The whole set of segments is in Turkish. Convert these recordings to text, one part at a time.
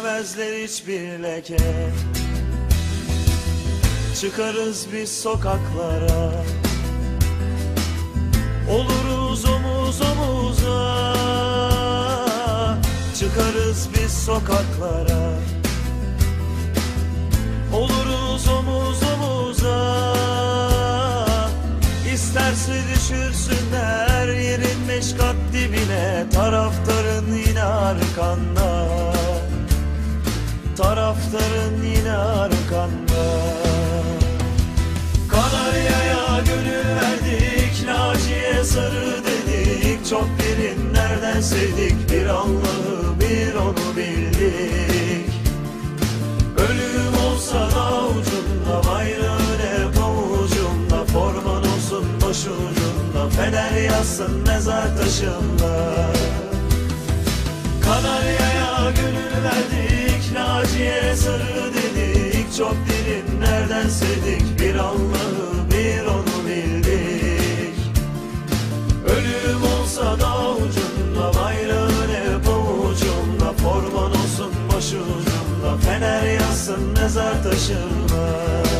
Süremezler hiçbir leke. Çıkarız biz sokaklara. Oluruz omuz omuza. Çıkarız biz sokaklara. Oluruz omuz omuza. İsterse düşürsünler yerin beş kat dibine. Taraftarın yine arkanda Taraftarın yine arkanda. Kanarya'ya gönül verdik Naciye sarı dedik. Çok derinlerden sevdik Bir Allah'ı bir onu bildik. Ölüm olsa da ucunda Bayrağın hep avucumda Forman olsun başucunda Fener yazsın mezar taşında. Kanarya'ya gönül verdik Naciye sarı dedik Çok derinlerden sevdik? Bir Allah'ı bir onu bildik. Ölüm olsa da ucunda Bayrağın hep avucumda Forman olsun başucumda Fener yazsın mezar taşında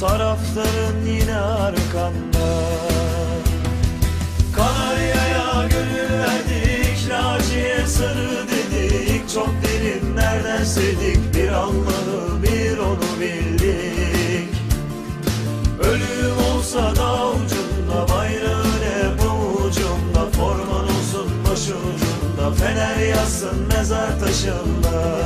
Taraftarın yine arkanda. Kanarya'ya gönül verdik Naciye sarı dedik. Çok derinlerden sevdik Bir Allah'ı bir onu bildik. Ölüm olsa da ucunda Bayrağın hep avucumda Forman olsun başucumda Fener yazsın mezar taşında